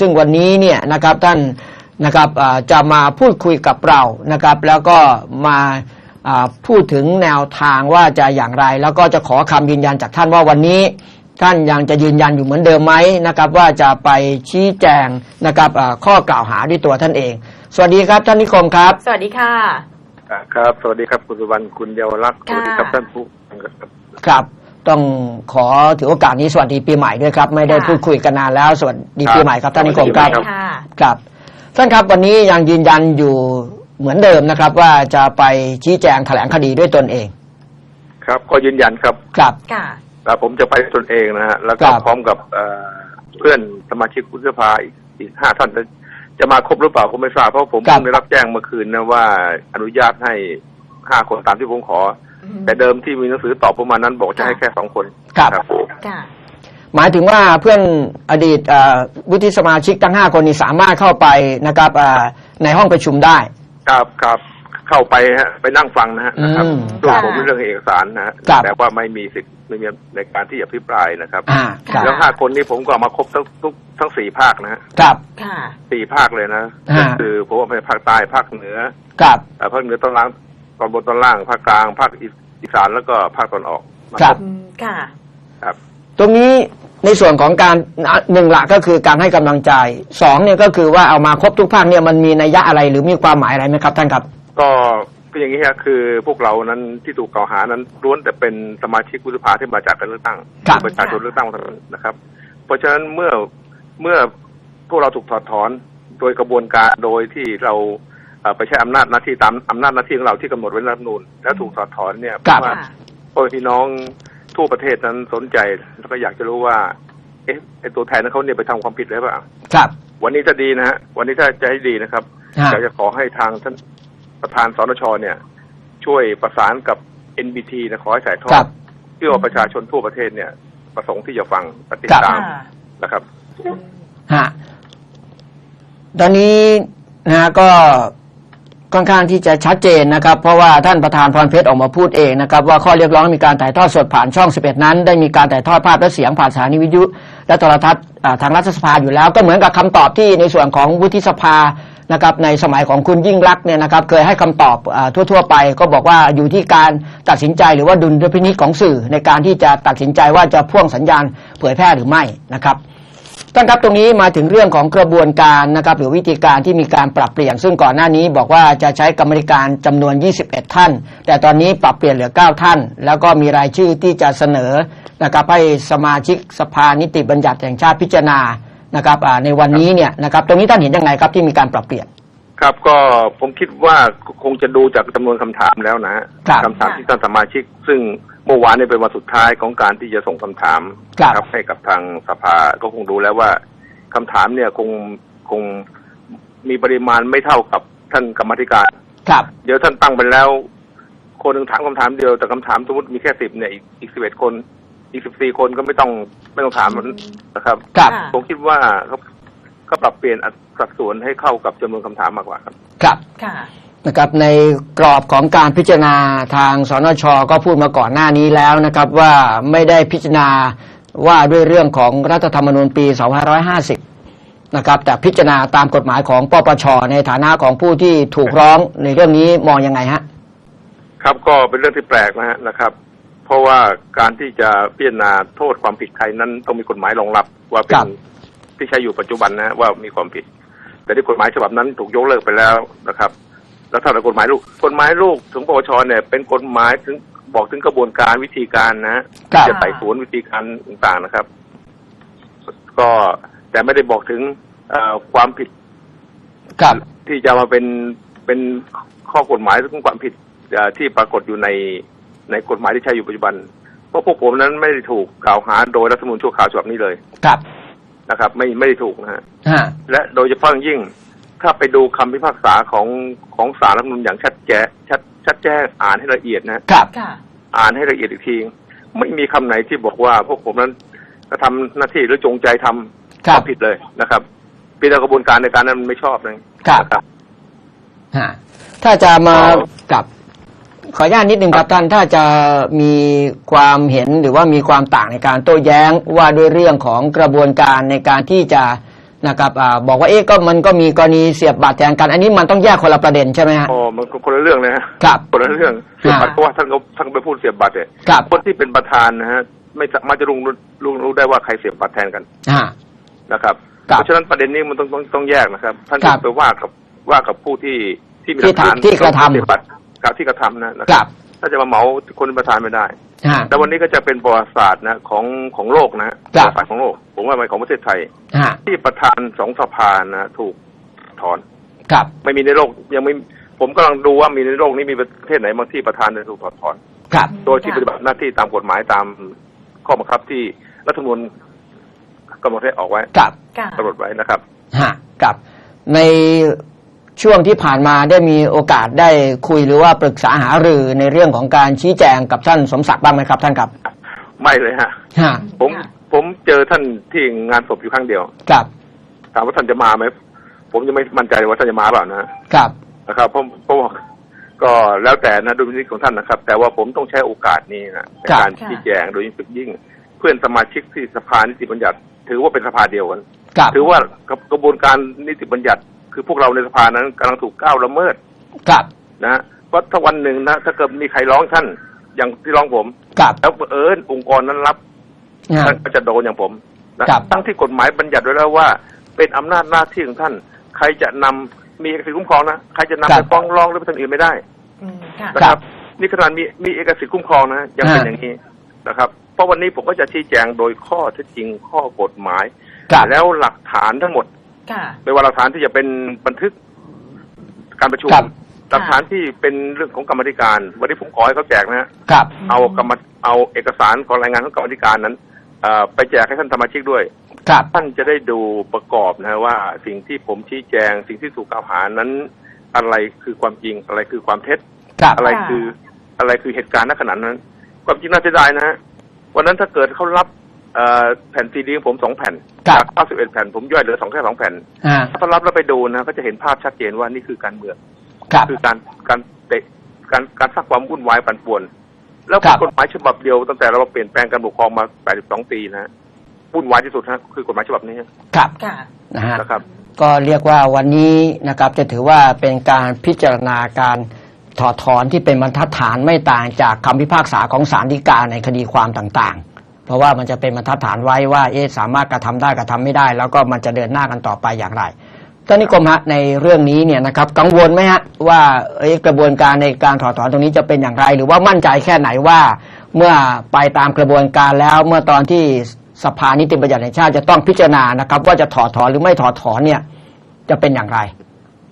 ซึ่งวันนี้เนี่ยนะครับท่านนะครับอ่าจะมาพูดคุยกับเรานะครับ แล้วก็มาอ่าพูดถึงแนวทางว่าจะอย่างไร แล้วก็จะขอคำยืนยันจากท่านว่าวันนี้ ท่านยังจะยืนยันอยู่เหมือนเดิมไหมนะครับ ว่าจะไปชี้แจงนะครับอ่าข้อกล่าวหาด้วยตัวท่านเอง สวัสดีครับท่านนิคมครับ สวัสดีค่ะอ่าครับ สวัสดีครับคุณสุวรรณคุณเยาวรักษ์สค่ะวัสดีครับท่านผู้ฟังครับครับ ต้องขอถือโอกาสนี้สวัสดีปีใหม่ด้วยครับ ไม่ได้ค่ะ พูดคุยกันนานแล้วสวัสดีปีใหม่ครับท่านนิคมครับครับค่ะ ครับท่านครับวันนี้ยังยืนยันอยู่เหมือนเดิมนะครับ ว่าจะไปชี้แจงแถลงคดีด้วยตนเองครับก็ยืนยันครับครับ ค่ะ แล้วผมจะไปตนเองนะฮะแล้วก็ครับ พร้อมกับเอ่อเพื่อนสมาชิกวุฒิสภาอีกอีกห้าท่านจะจะมาครบหรือเปล่าผมไม่ทราบเพราะผมเพิ่งได้รับแจ้งเมื่อคืนนะว่าอนุญาตให้ห้าคนตามที่ผมขอ แต่เดิมที่มีหนังสือตอบประมาณนั้นบอกจะให้แค่สองคนครับครับค่ะ หมายถึงว่าเพื่อนอดีตเอ่อวุฒิสมาชิกทั้งห้าคนนี้สามารถเข้าไปนะครับเอ่อในห้องประชุมได้ ครับครับเข้าไปฮะไปนั่งฟังนะฮะนะครับอืมส่วนครับผมเรื่องเอกสารนะฮะครับ แต่ว่าไม่มีสิทธิ์ไม่มีในการที่จะพิปรายนะครับอ่าคครัรับบแล้วห้าคนนี้ผมก็เอามาครบทั้งทุกทั้งสี่ภาคนะฮะครับ ค่ะ สี่ภาคเลยนะฮะ ก็คือผมเอาไปภาคใต้ภาคเหนือครับ เอ่อภาคเหนือตอนล่าง ตอนบนตอนล่างภาคกลางภาคอีอีสานแล้วก็ภาคตอนออกมาครับอืมค่ะ ครับ ตรงนี้ในส่วนของการอะหนึ่งหลักก็คือการให้กำลังใจสองเนี่ยก็คือว่าเอามาครบทุกภาคเนี่ยมันมีนัยยะอะไรหรือมีความหมายอะไรไหมครับท่านครับ ก็คืออย่างนี้ฮะคือพวกเรานั้นที่ถูกกล่าวหานั้นล้วนแต่เป็นสมาชิกวุฒิสภาที่มาจากการเลือกตั้งครับที่ประชาชนเลือกตั้งทั้งนั้นนะครับ เพราะฉะนั้นเมื่อเมื่อพวกเราถูกถอดถอนโดยกระบวนการโดยที่เราเอ่อ ไปใช้อำนาจหน้าที่ตามอำนาจหน้าที่ของเราที่กำหนดไว้ในรัฐธรรมนูญแล้วถูกถอดถอนเนี่ยครับว่าค่ะพวกพี่น้องทั่วประเทศนั้นสนใจแล้วก็อยากจะรู้ว่า เอ๊ะไอตัวแทนนั้นเขาเนี่ยไปทำความผิดหรือเปล่า ครับ วันนี้ถ้าดีนะฮะวันนี้ถ้าจะให้ดีนะครับฮะ อยากจะขอให้ทางท่านประธานสนชเนี่ย ช่วยประสานกับ NBT นะขอให้ถ่ายทอครัดบ เพื่อว่าประชาชนทั่วประเทศเนี่ย ประสงค์ที่จะฟังปฏิดครับตามค่ะ นะครับ ฮะ ตอนนี้นะฮะก็ ค่อนข้างที่จะชัดเจนนะครับ เพราะว่าท่านประธานพรเพชรออกมาพูดเองนะครับ ว่าข้อเรียกร้องมีการถ่ายทอดสดผ่านช่อง 11 นั้น ได้มีการถ่ายทอดภาพและเสียงผ่านสถานีวิทยุ และโทรทัศน์ทางรัฐสภาอยู่แล้ว ก็เหมือนกับคำตอบที่ในส่วนของวุฒิสภานะครับในสมัยของคุณยิ่งรักเนี่ยนะครับเคยให้คำตอบอทั่ว ๆ ไป ก็บอกว่าอยู่ที่การตัดสินใจหรือว่าดุลพินิจของสื่อในการที่จะตัดสินใจว่าจะพ่วงสัญญาณเผยแพร่หรือไม่นะครับ ท่านครับตรงนี้มาถึงเรื่องของกระบวนการนะครับหรือวิธีการที่มีการปรับเปลี่ยน ซึ่งก่อนหน้านี้บอกว่าจะใช้กรรมการจำนวน 21 ท่าน แต่ตอนนี้ปรับเปลี่ยนเหลือ 9 ท่าน แล้วก็มีรายชื่อที่จะเสนอนะครับให้สมาชิกสภานิติบัญญัติแห่งชาติพิจารณานะครับในวันนี้เนี่ยนะครับตรงนี้ท่านเห็นยังไงครับที่มีการปรับเปลี่ยน ครับก็ผมคิดว่าคงจะดูจากจำนวนคำถามแล้วนะฮะครับคำถามที่ท่านสมาชิก ซึ่งเมื่อวานนี้เป็นวันสุดท้ายของการที่จะส่งคำถามครับ ให้กับทางสภาก็คงดูแล้วว่าคำถามเนี่ยคงคงมีปริมาณไม่เท่ากับท่านกรรมาธิการ ครับ เดี๋ยวท่านตั้งไปแล้ว คนหนึ่งถามคำถามเดียวแต่คำถามสมมติมีแค่สิบเนี่ยอีกอีกสิบเอ็ดคน อีกสิบสี่คนก็ไม่ต้องไม่ต้องถามมันนะครับ ครับค่ะผมคิดว่าเขาเขาปรับเปลี่ยนอัตรา สัดส่วนให้เข้ากับจำนวนคำถามมากกว่าครับ ครับค่ะ นะครับในกรอบของการพิจารณาทางสนชก็พูดมาก่อนหน้านี้แล้วนะครับว่าไม่ได้พิจารณาว่าด้วยเรื่องของรัฐธรรมนูญปี2550นะครับแต่พิจารณาตามกฎหมายของปปชในฐานะของผู้ที่ถูกร้องในเรื่องนี้มองยังไงฮะ ครับก็เป็นเรื่องที่แปลกนะฮะนะครับ เพราะว่าการที่จะพิจารณาโทษความผิดใครนั้นต้องมีกฎหมายรองรับว่าเป็ครันบที่ใช้อยู่ปัจจุบันนะว่ามีความผิด แต่ที่กฎหมายฉบับนั้นถูกยกเลิกไปแล้วนะครับ แล้วถ้าแต่กฎหมายลูกกฎหมายลูกถึงปปชเนี่ยเป็นกฎหมายถึงบอกถึงกระบวนการวิธีการนะฮะครับที่จะไต่สวนวิธีการต่างๆนะครับ ก็แต่ไม่ได้บอกถึงเอ่อความผิดครับที่จะมาเป็นเป็นข้อกฎหมายเรื่องความผิดเอ่อที่ปรากฏอยู่ในในกฎหมายที่ใช้อยู่ปัจจุบัน เพราะพวกผมนั้นไม่ได้ถูกกล่าวหาโดยรัฐธรรมนูญชั่วคราวฉบับนี้เลย ครับ นะครับ ไม่ไม่ได้ถูกนะฮะฮะและโดยเฉพาะอย่างยิ่ง ถ้าไปดูคำพิพากษาของของศาลรัฐธรรมนูญอย่างชัดแจ้งชัดชัดแจ้งอ่านให้ละเอียดนะครับค่ะอ่านให้ละเอียดอีกทีไม่มีคำไหนที่บอกว่า พวกผมนั้นกระทำหน้าที่หรือจงใจทำครับวามผิดเลยนะครับเป็นกระบวนการในการนั้นมันไม่ชอบนะครับนะครับฮะถ้าจะมาอ๋อกับ ขออนุญาตนิดนึงครับท่านถ้าจะมีความเห็นหรือว่ามีความต่างในการโต้แย้งว่าด้วยเรื่องของกระบวนการในการที่จะนะครับอ่าบอกว่าเอ๊ะก็มันก็มีกรณีเสียบบัตรแทนกัน อันนี้มันต้องแยกคนละประเด็นใช่ไหมฮะอ๋อมันคนละเรื่องเลยฮะครับคนละเรื่องเสียบบัตรอ่าเพราะว่าท่านก็ท่านไปพูดเสียบบัตรเนี่ยครับคนที่เป็นประธานนะฮะไม่สามารถจะรู้รู้รู้ได้ว่าใครเสียบบัตรแทนกันอ่านะครับครับเพราะฉะนั้นประเด็นนี้มันต้องต้องต้องแยกนะครับ ท่านครับไปว่ากับว่ากับผู้ที่ที่มีหที่ลักฐานทำที่กระทำ เสียบบัตรกับที่กระทำนะนะคครัรับ บ ถ้าจะมาเหมาคนเป็นประธานไม่ได้ ฮะ แต่วันนี้ก็จะเป็นประวัติศาสตร์นะของของโลกนะฮะคปรับระวัติศาสตร์ของโลก ผมว่ามันของประเทศไทย ฮะที่ประธานสองสภานะถูกถอน ครับ ไม่มีในโลกยังไม่ผมกำลังดูว่ามีในโลกนี้มีประเทศไหนบางที่ประธานจะถูกถอดถอน ครับ โดยที่ปฏิบัติหน้าที่ตามกฎหมายตามข้อบังคับที่รัฐธรรมนูญกำหนดให้ออกไว้ครับ ค่ะ กำหนดไว้นะครับ ฮะครับใน ช่วงที่ผ่านมาได้มีโอกาสได้คุยหรือว่าปรึกษาหารือในเรื่องของการชี้แจงกับท่านสมศักดิ์บ้างไหมครับ ท่านครับ ไม่เลยฮะฮะผมค่ะผมเจอท่านที่งานศพอยู่ครั้งเดียว ครับถามว่าท่านจะมาไหมผมยังไม่มั่นใจว่าท่านจะมาเปล่านะครับนะครับเพราะเพราะว่าก็แล้วแต่นะดุลพินิจของท่านนะครับ แต่ว่าผมต้องใช้โอกาสนี้นะในครับการชี้แจงโดยยิ่งเพื่อนสมาชิกที่สภานิติบัญญัติ ถือว่าเป็นสภาเดียวกันครับถือว่ากระบวนการนิติบัญญัติ คือพวกเราในสภานั้นกำลังถูกก้าวละเมิดครับนะเพราะถ้าวันหนึ่งนะถ้าเกิดมีใครร้องท่านอย่างที่ร้องผมครับแล้วเอิญองค์กรนั้นรับฮะท่านก็จะโดนอย่างผมนะครับทั้งที่กฎหมายบัญญัติไว้แล้วว่า เป็นอำนาจหน้าที่ของท่าน ใครจะนำมีเอกสิทธิ์คุ้มครองนะใครจะนำครัไปบฟ้องร้องหรือไปทางอื่นไม่ได้อืมค่ะนะคครัรับบนี่ขนาดมีมีเอกสิทธิ์คุ้มครองนะยังเป็นฮะอย่างนี้นะครับ เพราะวันนี้ผมก็จะชี้แจงโดยข้อเท็จจริงข้อกฎหมายครับแล้วหลักฐานทั้งหมด ค่ะไม่ว่าหลักฐานที่จะเป็นบันทึกการประชุมครับ หลักฐานที่เป็นเรื่องของกรรมาธิการ วันนี้ผมขอให้เขาแจกนะฮะครับ เอากรรมเอาเอกสารของรายงานของกรรมาธิการนั้นเอ่อไปแจกให้ท่านสมาชิกด้วย ครับ ท่านจะได้ดูประกอบนะฮะว่าสิ่งที่ผมชี้แจง สิ่งที่ถูกกล่าวหานั้น อะไรคือความจริงอะไรคือความเท็จ ครับ อะไรค่ะคืออะไรคือเหตุการณ์ณขณะนั้น ความจริงน่าจะได้นะฮะวันนั้นถ้าเกิดเขารับเอ่อ แผ่นซีดีของผมสองแผ่นครับจาก91แผ่นผมย่อยเหลือสองแค่สองแผ่นฮะถ้าเขารับแล้วไปดูนะก็จะเห็นภาพชัดเจนว่านี่คือการเมือง ครับ คือการการเตะการการสร้างความวุ่นวายปั่นป่วน แล้วครับ กฎหมายฉบับเดียวตั้งแต่เราเปลี่ยนแปลงการปกครองมา 82 ปีนะฮะวุ่นวายที่สุดฮะคือกฎหมายฉบับนี้ครับค่ะ นะฮะ นะครับ ก็เรียกว่าวันนี้นะครับจะถือว่าเป็นการพิจารณาการถอดถอนที่เป็นบรรทัดฐานไม่ต่างจากคำพิพากษาของศาลฎีกาในคดีความต่างๆ เพราะว่ามันจะเป็นบรรทัดฐานไว้ว่าเอ๊ะสามารถกระทำได้กระทำไม่ได้ แล้วก็มันจะเดินหน้ากันต่อไปอย่างไรท่านนิคมฮะในเรื่องนี้เนี่ยนะครับกังวลไหมฮะว่าเอ๊กระบวนการในการถอดถอนตรงนี้จะเป็นอย่างไร หรือว่ามั่นใจแค่ไหนว่า เมื่อไปตามกระบวนการแล้วเมื่อตอนที่สภานิติบัญญัติแห่งชาติจะต้องพิจารณานะครับ ว่าจะถอดถอนหรือไม่ถอดถอนเนี่ย จะเป็นอย่างไร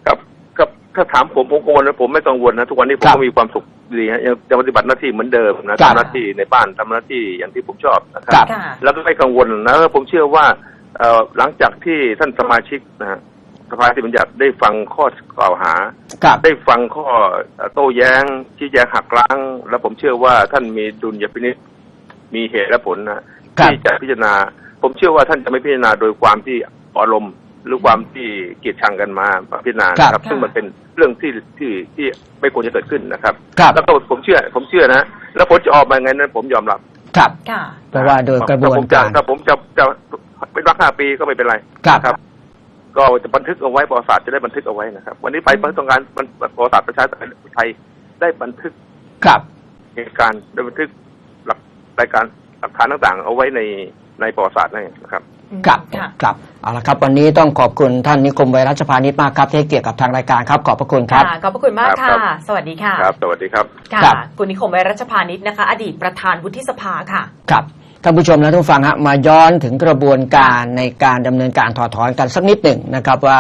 ครับครับถ้าถามผมผมกังวลนะผมไม่กังวลนะทุกวันนี้ผมก็มีความสุข ดีฮะยังจะปฏิบัติหน้าที่เหมือนเดิมนะครับทำหน้าที่ในบ้านทำหน้าที่อย่างที่ผมชอบนะคครัรับบค่ะ แล้วก็ไม่กังวลนะผมเชื่อว่าเอ่อหลังจากที่ท่านสมาชิกนะฮะสภานิติบัญญัติได้ฟังข้อกล่าวหา ครับ ได้ฟังข้อโต้แย้งชี้แจงหักล้าง แล้วผมเชื่อว่าท่านมีดุลยพินิจมีเหตุและผลนะครับ ที่จะพิจารณา ผมเชื่อว่าท่านจะไม่พิจารณาโดยความที่อารมณ์ หรือความที่เกลียดชังกันมาพิจารณานะคครัรับบซึ่งมันเป็นเรื่องที่ที่ที่ไม่ควรจะเกิดขึ้นนะครับครับ แล้วก็ผมเชื่อ ผมเชื่อนะ แล้วผลจะออกมาไงนั้น ผมยอมรับครับ ค่ะ เพราะว่าโดยกระบวนการ ถ้าผมจะถ้าผมจะจะเป็นรักห้าปีก็ไม่เป็นไรครับ นะครับก็จะบันทึกเอาไว้ประวัติศาสตร์จะได้บันทึกเอาไว้นะครับ วันนี้ไปประต้องการประวัติศาสตร์ประชาธิปไทยได้บันทึกครับ เหตุการณ์ได้บันทึกหลักรายการหลักฐานต่างๆ เอาไว้ในในประวัติศาสตร์นั่นเองนะครับ ครับค่ะ ครับเอาละครับ วันนี้ต้องขอบคุณท่านนิคมไวรัชพานิชมากครับที่ให้เกียรติกับทางรายการครับ ขอบพระคุณครับ ค่ะขอบพระคุณมากครัค่ะบสวัสดีค่ะครับ สวัสดีครับ ค่ะครับ คุณนิคมไวรัชพานิชนะคะ อดีตประธานวุฒิสภาค่ะ ครับท่านผู้ชมและท่านผู้ฟังฮะมาย้อนถึงกระบวนการในการดำเนินการถอดถอนกันสักนิดหนึ่งนะครับว่า